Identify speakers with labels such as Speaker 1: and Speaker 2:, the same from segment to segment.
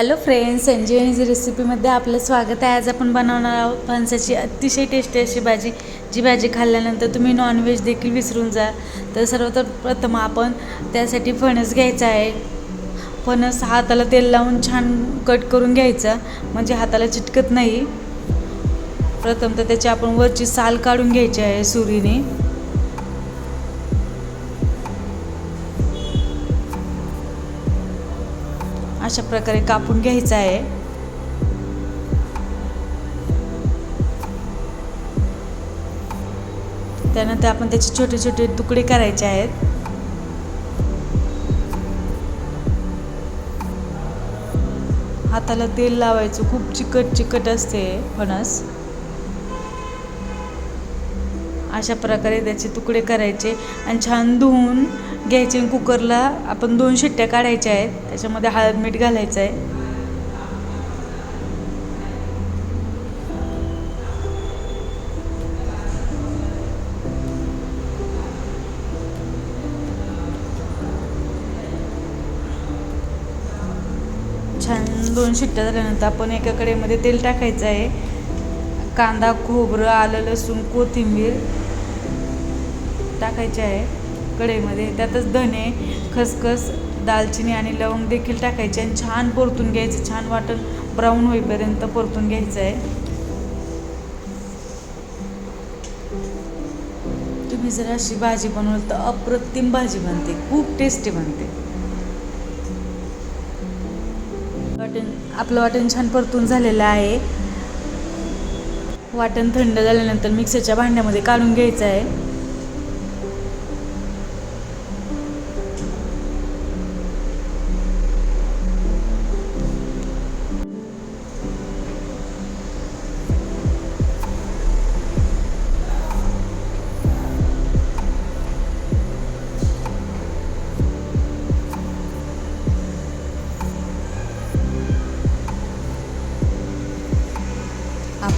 Speaker 1: Hello friends संजीवनीची रेसिपीमध्ये आपलं स्वागत आहे. आज आपण बनवणार आहोत फणसाची अतिशय टेस्टी अशी भाजी. जी भाजी खाल्ल्यानंतर तुम्ही नॉनव्हेज देखील विसरून जा. तर सर्वतर प्रथम आपण त्यासाठी फणस घ्यायचा आहे. फणस हाताला तेल लावून छान कट करून घ्यायचा. म्हणजे हाताला चिटकत नाही. प्रथम तर त्याची आपण वरची साल काढून घ्यायची आहे सुरीने. अशा प्रकारे कापून घ्यायचं आहे. त्यानंतर आपण त्याचे छोटे छोटे तुकडे करायचे आहेत. हाताला तेल लावायचं खूप चिकट चिकट असते फणस. अशा प्रकारे त्याचे तुकडे करायचे आणि छान धुवून घ्यायचे आणि कुकरला आपण दोन शिट्ट्या काढायच्या आहेत. त्याच्यामध्ये हळद मीठ घालायचं आहे. छान दोन शिट्ट्या झाल्यानंतर आपण एका कडेमध्ये तेल टाकायचं आहे. कांदा खोबरं आलं लसूण कोथिंबीर टाकायचे आहे. कढईमध्ये त्यातच धने खसखस दालचिनी आणि लवंग देखील टाकायचे आणि छान परतून घ्यायचं. छान वाटण ब्राऊन होईपर्यंत परतून घ्यायचं आहे. तुम्ही जर अशी भाजी बनवली तर अप्रतिम भाजी बनते. खूप टेस्टी बनते. वाटण आपलं वाटण छान परतून झालेलं आहे. वाटण थंड झाल्यानंतर मिक्सरच्या भांड्यामध्ये काढून घ्यायचं आहे.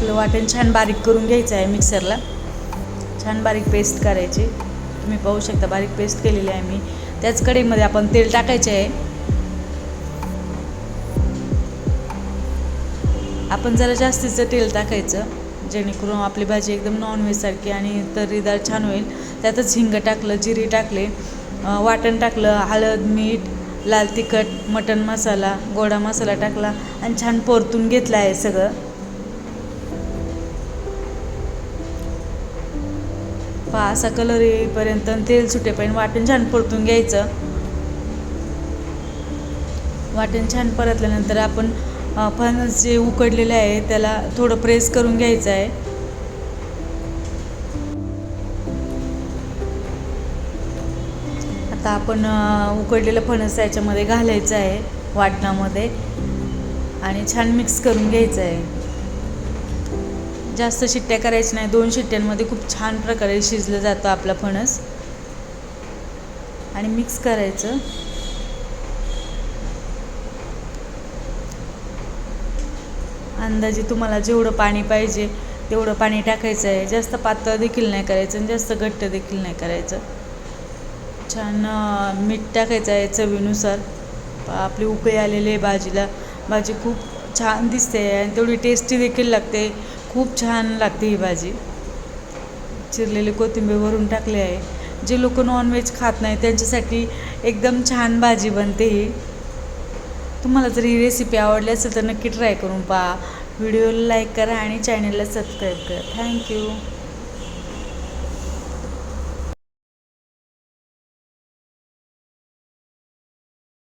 Speaker 1: आपलं वाटण छान बारीक करून घ्यायचं आहे मिक्सरला. छान बारीक पेस्ट करायची. तुम्ही पाहू शकता बारीक पेस्ट केलेली आहे मी. त्याच कढईमध्ये आपण तेल टाकायचे आहे. आपण जरा जास्तीचं तेल टाकायचं जेणेकरून आपली भाजी एकदम नॉनव्हेजसारखी आणि तर्रीदार छान होईल. त्यातच हिंग टाकलं जिरी टाकले वाटण टाकलं हळद मीठ लाल तिखट मटण मसाला गोडा मसाला टाकला आणि छान परतून घेतला आहे सगळं. पहा असा कलर येईपर्यंत तेल सुटेपर्यंत वाटण छान परतून घ्यायचं. वाटण छान परतल्यानंतर आपण फणस जे उकडलेले आहे त्याला थोडं प्रेस करून घ्यायचं आहे. आता आपण उकडलेलं फणस याच्यामध्ये घालायचं आहे वाटणामध्ये. आणि छान मिक्स करून घ्यायचं आहे. जास्त शिट्ट्या करायच्या नाही. दोन शिट्ट्यांमध्ये खूप छान प्रकारे शिजलं जातं आपला फणस. आणि मिक्स करायचं. अंदाजे तुम्हाला जेवढं पाणी पाहिजे तेवढं पाणी टाकायचं आहे. जास्त पातळ देखील नाही करायचं आणि जास्त घट्ट देखील नाही करायचं. छान मीठ टाकायचं आहे चवीनुसार. आपली उकळी आलेले आहे भाजीला. भाजी खूप छान दिसते आणि तेवढी टेस्टी देखील लागते. खूप छान लागते ही भाजी. चिरलेले कोथिंबीर वरून टाकले आहे. जे लोक नॉनव्हेज खात नाही त्यांच्यासाठी एकदम छान भाजी बनते ही. तुम्हाला जर ही रेसिपी आवडली असेल तर नक्की ट्राय करून पहा. व्हिडिओला लाईक करा आणि चॅनलला सबस्क्राईब करा. थँक्यू